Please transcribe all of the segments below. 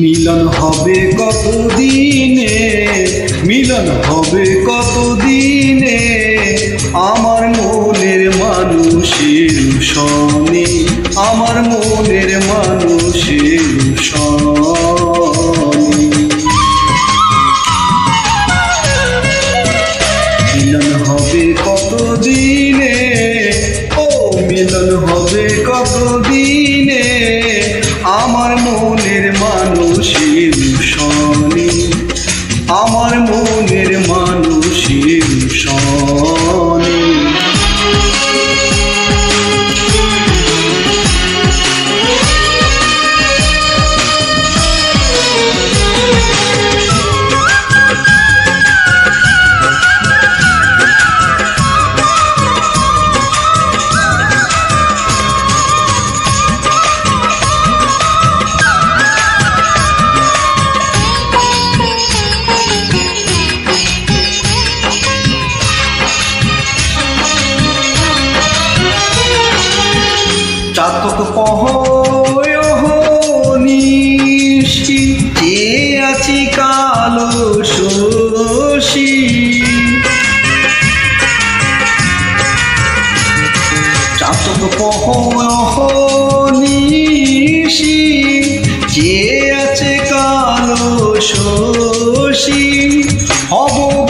মিলন হবে কত দিনে মিলন হবে কত দিনে আমার মনের মানুষের সনে আমার মনের মানুষের আমার মনের পহনিষ্টি কে আছি কালো শোষী চাতক পহনিষি কে আছে কালো শোষী হব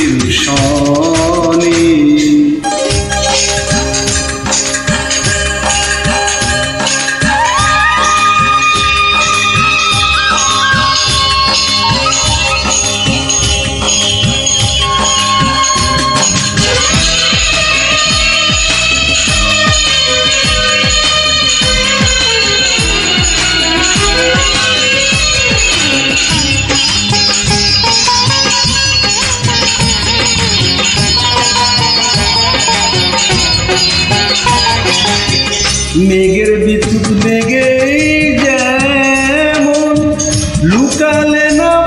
মেঘের বিদ্যুৎ মেঘে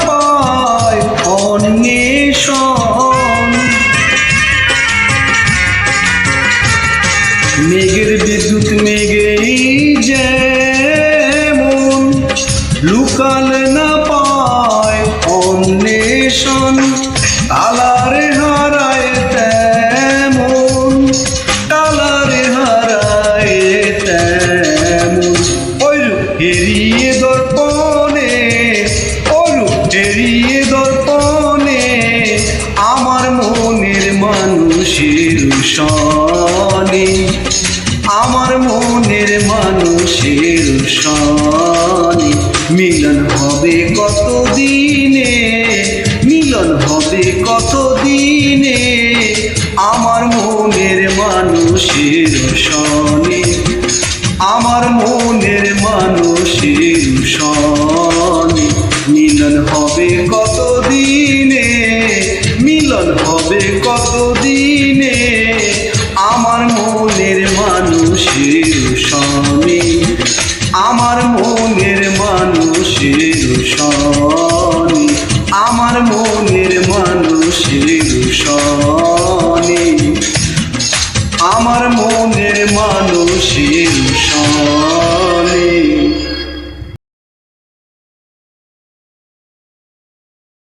পায় মেঘের বিদ্যুৎ মেঘেই যেমন লুকালে না হেরিয়ে দর্পণে আমার মনের মানুষের সনে। আমার মনের মানুষের সনে। মিলন হবে কত দিনে মিলন হবে কত দিনে আমার মনের মানুষের সনে। আমার মনের মানুষের আমার মনের